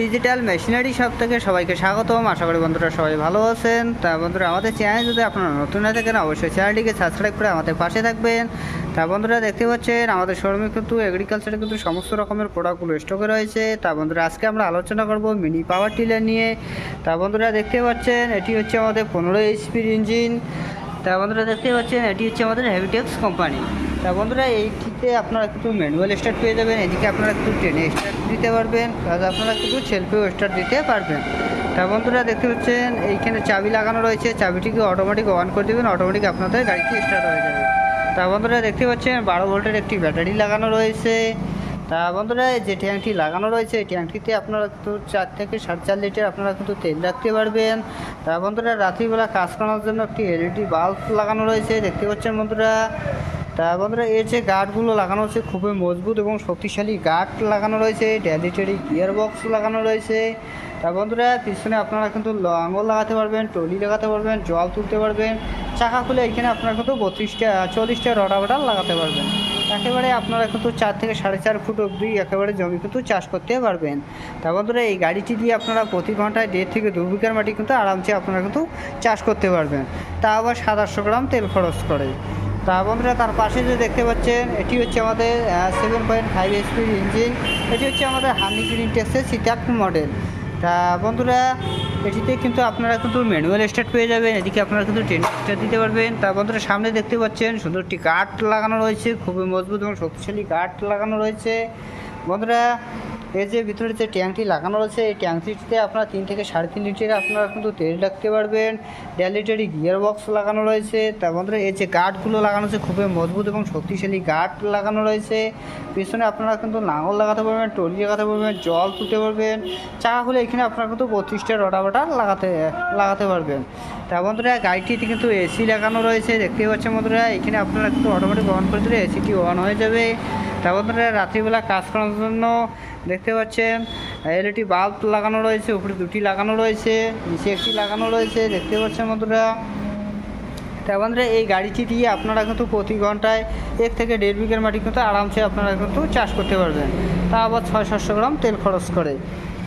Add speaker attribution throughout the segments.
Speaker 1: Digital machinery shop থেকে সবাইকে স্বাগতম। আশা করি বন্ধুরা সবাই ভালো আছেন। তা বন্ধুরা, আমাদের চ্যানেল যদি আপনারা নতুন হয়ে থাকেন, অবশ্যই চ্যানেলটিকে সাবস্ক্রাইব করে আমাদের পাশে থাকবেন। তা বন্ধুরা, দেখতে পাচ্ছেন, আমাদের শোরুমে কিন্তু এগ্রিকালচারে কিন্তু সমস্ত রকমের প্রোডাক্টগুলো স্টকে রয়েছে। তা বন্ধুরা, আজকে আমরা আলোচনা করব মিনি পাওয়ার টিলার নিয়ে। তা বন্ধুরা, দেখতে পাচ্ছেন, এটি হচ্ছে আমাদের পনেরো এইচপির ইঞ্জিন তা বন্ধুরা, দেখতে পাচ্ছেন, এটি হচ্ছে আমাদের হেভিটেক্স কোম্পানি তা বন্ধুরা, এইটিতে আপনারা কিন্তু ম্যানুয়াল স্টার্ট পেয়ে যাবেন, এদিকে আপনারা কিন্তু ট্রেনে স্টার্ট দিতে পারবেন প্লাস আপনারা কিন্তু সেলফেও স্টার্ট দিতে পারবেন। তা বন্ধুরা, দেখতে পাচ্ছেন, এইখানে চাবি লাগানো রয়েছে, চাবিটিকে অটোমেটিক অন করে দেবেন অটোমেটিক আপনাদের গাড়িটি স্টার্ট হয়ে যাবে। তা বন্ধুরা, দেখতে পাচ্ছেন, বারো ভোল্টের একটি ব্যাটারি লাগানো রয়েছে। তা বন্ধুরা যে ট্যাঙ্কটি লাগানো রয়েছে, এই ট্যাঙ্কটিতে আপনারা কিন্তু চার থেকে সাড়ে চার লিটার আপনারা কিন্তু তেল রাখতে পারবেন। তা বন্ধুরা, রাত্রিবেলা কাজ করানোর জন্য একটি এলইডি বাল্ব লাগানো রয়েছে, দেখতে পাচ্ছেন বন্ধুরা। তা বন্ধুরা এর যে গার্ডগুলো লাগানো হচ্ছে খুবই মজবুত এবং শক্তিশালী গার্ড লাগানো রয়েছে ড্যালিটারি গিয়ার বক্স লাগানো রয়েছে। তা বন্ধুরা, পিছনে আপনারা কিন্তু লাঙ্গল লাগাতে পারবেন টলি লাগাতে পারবেন, জল তুলতে পারবেন, চাকা খুলে এখানে আপনারা কিন্তু বত্রিশটা, চল্লিশটা রটাভেটার লাগাতে পারবেন। একেবারে আপনারা কিন্তু চার থেকে সাড়ে চার ফুট অবধি একেবারে জমি কিন্তু চাষ করতে পারবেন। তা বন্ধুরা, এই গাড়িটি দিয়ে আপনারা প্রতি ঘন্টায় দেড় থেকে দু বিঘার মাটি কিন্তু আরামসে আপনারা কিন্তু চাষ করতে পারবেন। তা আবার সাতাশশো গ্রাম তেল খরচ করে। তা বন্ধুরা, তার পাশে যে দেখতে পাচ্ছেন, এটি হচ্ছে আমাদের সেভেন পয়েন্ট ফাইভ এসপির ইঞ্জিন এটি হচ্ছে আমাদের হান্ডি গ্রিন টেক্সের সিটাক মডেল তা বন্ধুরা, এটিতে কিন্তু আপনারা কিন্তু ম্যানুয়াল স্টার্ট পেয়ে যাবেন, এদিকে আপনারা কিন্তু ট্রেন স্টার্ট দিতে পারবেন। তা বন্ধুরা, সামনে দেখতে পাচ্ছেন, সুন্দর একটি কাঠ লাগানো রয়েছে, খুবই মজবুত এবং শক্তিশালী কাঠ লাগানো রয়েছে। বন্ধুরা এই যে ভিতরে যে ট্যাঙ্কটি লাগানো রয়েছে, এই ট্যাঙ্কটিতে আপনারা তিন থেকে সাড়ে তিন লিটার আপনারা কিন্তু তেল রাখতে পারবেন। দেড় লিটারই গিয়ার বক্স লাগানো রয়েছে। তার বন্ধুরা এই যে গার্ডগুলো লাগানো আছে খুবই মজবুত এবং শক্তিশালী গার্ড লাগানো রয়েছে। পিছনে আপনারা কিন্তু লাঙল লাগাতে পারবেন, টলি লাগাতে পারবেন, জল তুলতে পারবেন। চাকা হলে এখানে আপনারা কিন্তু বত্রিশটা রটাবাটার লাগাতে লাগাতে পারবেন। তার বন্ধুরা গাড়িটিতে কিন্তু এসি লাগানো রয়েছে দেখতে পাচ্ছেন বন্ধুরা। এখানে আপনারা কিন্তু অটোমেটিক অন করে দিলে এসিটি অন হয়ে যাবে। তা বন্ধুরা রাত্রিবেলা কাজ করার জন্য দেখতে পাচ্ছেন এলইডি বাল্ব লাগানো রয়েছে, উপরে দুটি লাগানো রয়েছে, নিচে একটি লাগানো রয়েছে, দেখতে পাচ্ছেন বন্ধুরা। তা বন্ধুরা, এই গাড়িটি দিয়ে আপনারা কিন্তু প্রতি ঘন্টায় এক থেকে দেড় বিঘের মাটি কিন্তু আরামসে আপনারা কিন্তু চাষ করতে পারবেন। তা আবার ছয় সাতশো গ্রাম তেল খরচ করে।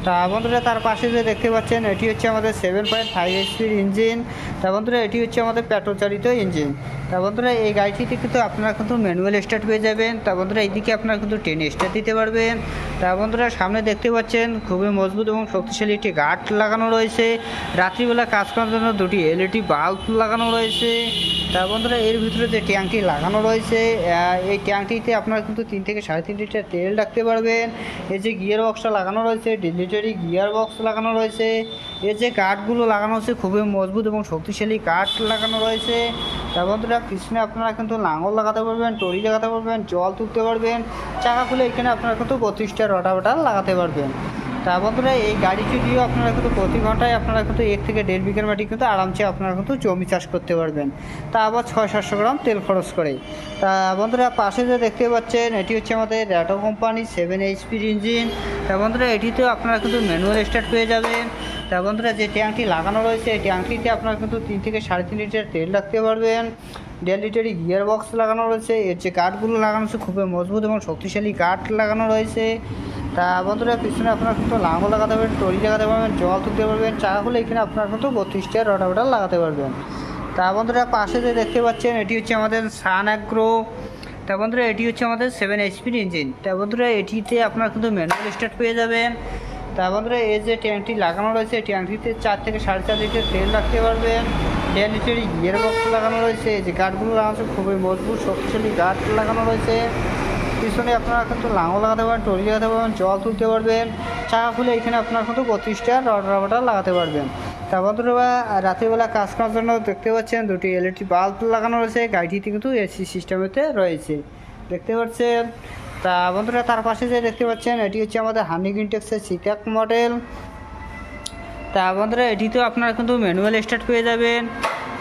Speaker 1: তা বন্ধুরা, তার পাশে যে দেখতে পাচ্ছেন, এটি হচ্ছে আমাদের সেভেন পয়েন্ট ফাইভ এইচপির ইঞ্জিন তা বন্ধুরা, এটি হচ্ছে আমাদের পেট্রোল চালিত ইঞ্জিন তা বন্ধুরা, এই গাড়িটিতে কিন্তু আপনারা কিন্তু ম্যানুয়াল স্টার্ট পেয়ে যাবেন। তা বন্ধুরা, এইদিকে আপনারা কিন্তু ট্রেনে স্টার্ট দিতে পারবেন। তা বন্ধুরা, সামনে দেখতে পাচ্ছেন, খুবই মজবুত এবং শক্তিশালী একটি গার্ড লাগানো রয়েছে। রাত্রিবেলা কাজ করার জন্য দুটি এলইডি বাল্ব লাগানো রয়েছে। তা বন্ধুরা, এর ভিতরে যে ট্যাঙ্কটি লাগানো রয়েছে এই ট্যাঙ্কটিতে আপনারা কিন্তু তিন থেকে সাড়ে তিন লিটার তেল রাখতে পারবেন। এই যে গিয়ার বক্সটা লাগানো রয়েছে ডিলিটারি গিয়ার বক্স লাগানো রয়েছে। এর যে কাঠগুলো লাগানো হচ্ছে, খুবই মজবুত এবং শক্তিশালী কাঠ লাগানো রয়েছে। তা বন্ধুরা পিছনে আপনারা কিন্তু লাঙল লাগাতে পারবেন টরি লাগাতে পারবেন, জল তুলতে পারবেন, চাকা খুলে এখানে আপনারা কিন্তু বত্রিশটা রটাভেটার লাগাতে পারবেন। তা বন্ধুরা এই গাড়িটি দিয়েও আপনারা কিন্তু প্রতি ঘন্টায় আপনারা কিন্তু এক থেকে দেড় বিঘার মাটি কিন্তু আরামসে আপনারা কিন্তু জমি চাষ করতে পারবেন। তা আবার ছয় সাতশো গ্রাম তেল খরচ করে। তা বন্ধুরা, পাশে যে দেখতে পাচ্ছেন, এটি হচ্ছে আমাদের র্যাটো কোম্পানি সেভেন এইচপির ইঞ্জিন তা বন্ধুরা, এটিতেও আপনারা কিন্তু ম্যানুয়াল স্টার্ট পেয়ে যাবেন। তা বন্ধুরা, যে ট্যাঙ্কটি লাগানো রয়েছে, এই ট্যাঙ্কটিতে আপনারা কিন্তু তিন থেকে সাড়ে তিন লিটার তেল রাখতে পারবেন। দেড় লিটারই গিয়ার বক্স লাগানো রয়েছে। এর যে কাঠগুলো লাগানো আছে খুবই মজবুত এবং শক্তিশালী কাঠ লাগানো রয়েছে। তা বন্ধুরা, পিছনে আপনারা কিন্তু লাঙল লাগাতে পারবেন টরি লাগাতে পারবেন, জল তুলতে পারবেন। চাকা খুলে এখানে আপনারা কিন্তু বত্রিশটা রটাভেটার লাগাতে পারবেন। তা বন্ধুরা, পাশে যে দেখতে পাচ্ছেন, এটি হচ্ছে আমাদের সান অ্যাগ্রো। তা বন্ধুরা, এটি হচ্ছে আমাদের সেভেন এইচপির ইঞ্জিন। তা বন্ধুরা, এটিতে আপনারা কিন্তু ম্যানুয়াল স্টার্ট পেয়ে যাবেন। তা বন্ধুরা এই যে ট্যাঙ্কটি লাগানো রয়েছে, ট্যাঙ্কটিতে চার থেকে সাড়ে চার লিটার তেল রাখতে পারবেন দেড় লিটারই গিয়ার বক্স লাগানো রয়েছে যে গার্ডগুলো লাগানো খুবই মজবুত, শক্তিশালী গার্ড লাগানো রয়েছে। পিছনে আপনারা কিন্তু লাঙল লাগাতে পারবেন টরি লাগাতে পারবেন, জল তুলতে পারবেন চাকা খুলে এখানে আপনারা কিন্তু বত্রিশটা রড রাবারটা লাগাতে পারবেন। তা বন্ধুরা, রাত্রিবেলা কাজ করার জন্য দেখতে পাচ্ছেন দুটি এলইডি বাল্ব লাগানো রয়েছে, গাড়িটিতে কিন্তু এসি সিস্টেমেতে রয়েছে। দেখতে পাচ্ছেন তা বন্ধুরা তার পাশে যে দেখতে পাচ্ছেন, এটি হচ্ছে আমাদের হানি গ্রিনটেক্সের সিটাক মডেল তা বন্ধুরা এটিতেও আপনারা কিন্তু ম্যানুয়াল স্টার্ট পেয়ে যাবেন।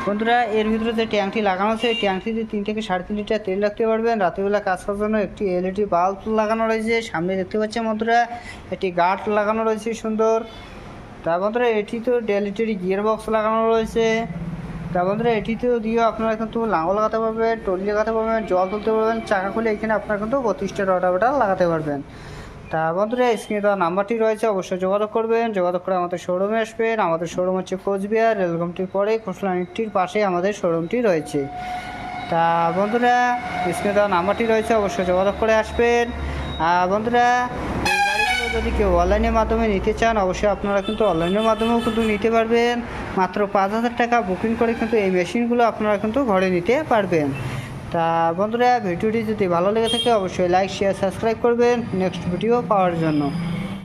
Speaker 1: বন্ধুরা, এর ভিতরে যে ট্যাঙ্কটি লাগানো আছে, এই ট্যাঙ্কটিতে তিন থেকে সাড়ে তিন লিটার তেল রাখতে পারবেন। রাতেরবেলা কাজ করার জন্য একটি এলইডি বাল্ব লাগানো রয়েছে। সামনে দেখতে পাচ্ছেন বন্ধুরা, একটি গার্ড লাগানো রয়েছে সুন্দর। তা বন্ধুরা, এটি তো ডেলিটারি গিয়ার বক্স লাগানো রয়েছে। তা বন্ধুরা এটিতেও দিয়েও আপনারা কিন্তু লাঙল লাগাতে পারবেন, টলি লাগাতে পারবেন, জল তুলতে পারবেন, চাকা খুলে এখানে আপনারা কিন্তু বত্রিশটা রটাভেটার লাগাতে পারবেন। তা বন্ধুরা, স্ক্রিনে দেওয়া নাম্বারটি রয়েছে, অবশ্যই যোগাযোগ করবেন। যোগাযোগ করে আমাদের শোরুমে আসবেন। আমাদের শোরুম হচ্ছে কোচবিহার, রেলগমটির পরে খোসলানিটির পাশে আমাদের শোরুমটি রয়েছে। তা বন্ধুরা, স্ক্রিনে দেওয়া নাম্বারটি রয়েছে, অবশ্যই যোগাযোগ করে আসবেন। আর বন্ধুরা যদি কেউ অনলাইনের মাধ্যমে নিতে চান, অবশ্যই আপনারা কিন্তু অনলাইনের মাধ্যমেও কিন্তু নিতে পারবেন। মাত্র পাঁচ হাজার টাকা বুকিং করে কিন্তু এই মেশিনগুলো আপনারা কিন্তু ঘরে নিতে পারবেন। তা বন্ধুরা, ভিডিওটি যদি ভালো লেগে থাকে, অবশ্যই লাইক শেয়ার সাবস্ক্রাইব করবেন। নেক্সট ভিডিও পাওয়ার জন্য।